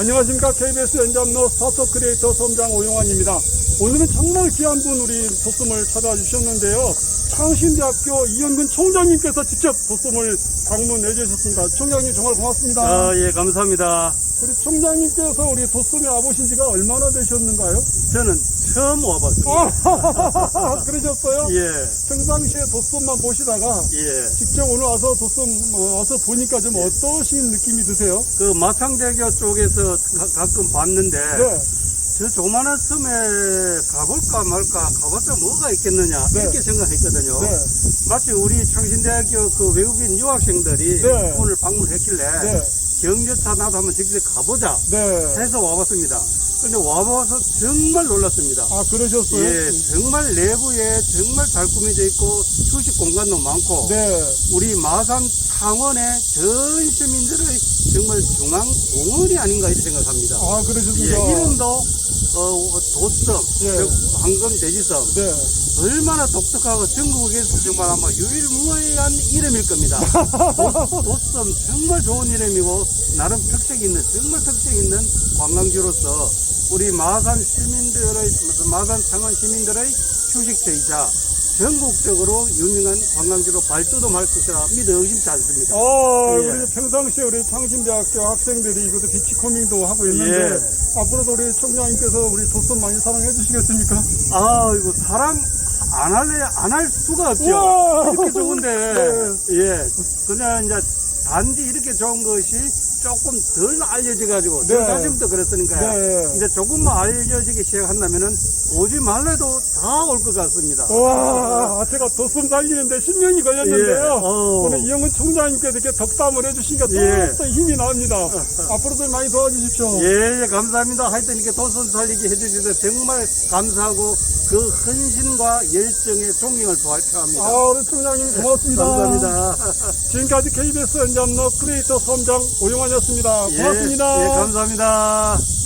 안녕하십니까. KBS 연잡로 스타트업 크리에이터 섬장 오용환입니다. 오늘은 정말 귀한 분 우리 도스을 찾아주셨는데요. 창신대학교 이현근 총장님께서 직접 도스을 방문해 주셨습니다. 총장님 정말 고맙습니다. 아, 예, 감사합니다. 우리 총장님께서 우리 도스에 와보신 지가 얼마나 되셨는가요? 저는 처음 와봤습니다. 아, 그러셨어요? 예, 평상시에 도스만 보시다가 예. 직접 오늘 와서 도스 와서 보니까 좀 어떠신 느낌이 드세요? 그 마창대교 쪽에서 가, 끔 봤는데, 네. 저 조그마한 섬에 가볼까 말까, 가봤자 뭐가 있겠느냐, 네. 이렇게 생각했거든요. 네. 마치 우리 창신대학교 그 외국인 유학생들이 네. 오늘 방문했길래, 네. 경조차 나도 한번 직접 가보자 네. 해서 와봤습니다. 근데 와봐서 정말 놀랐습니다. 아, 그러셨어요? 예, 정말 내부에 정말 잘 꾸며져 있고 휴식 공간도 많고 네. 우리 마산 창원의 전 시민들의 정말 중앙 공원이 아닌가 이렇게 생각합니다. 아, 예, 그러셨습니까? 이름도 어, 도섬, 예. 즉 황금 대지섬 네. 얼마나 독특하고 전국에서 정말 아마 유일무이한 이름일 겁니다. 도, 도섬 정말 좋은 이름이고 나름 특색 있는 정말 특색 있는 관광지로서 우리 마산 시민들의 마산 창원 시민들의 휴식처이자 전국적으로 유명한 관광지로 발돋도 말 것이라 믿어 의심치 않습니다. 어, 예. 우리 평상시에 우리 창신대학교 학생들이 이것도 비치코밍도 하고 있는데, 예. 앞으로도 우리 총장님께서 우리 도선 많이 사랑해 주시겠습니까? 아 이거 사랑 안 할래 안 할 수가 없죠. 우와. 이렇게 좋은데 네. 예 그냥 이제 단지 이렇게 좋은 것이 조금 덜 알려져 가지고 네. 저 자신부터 그랬으니까요. 네. 이제 조금만 알려지기 시작한다면은 오지 말래도 다 올 것 같습니다. 와, 제가 도선 살리는데 10년이 걸렸는데요. 예. 어우. 오늘 이영은 총장님께서 이렇게 덕담을 해주시니까 예. 또 힘이 납니다. 앞으로도 많이 도와주십시오. 예, 예, 감사합니다. 하여튼 이렇게 도선 살리기 해주셔서 정말 감사하고 그 헌신과 열정에 존경을 표합니다. 아, 우리 총장님 고맙습니다. 감사합니다. 지금까지 KBS 연잡로 크리에이터 섬장 오용환이었습니다. 고맙습니다. 예, 예, 감사합니다.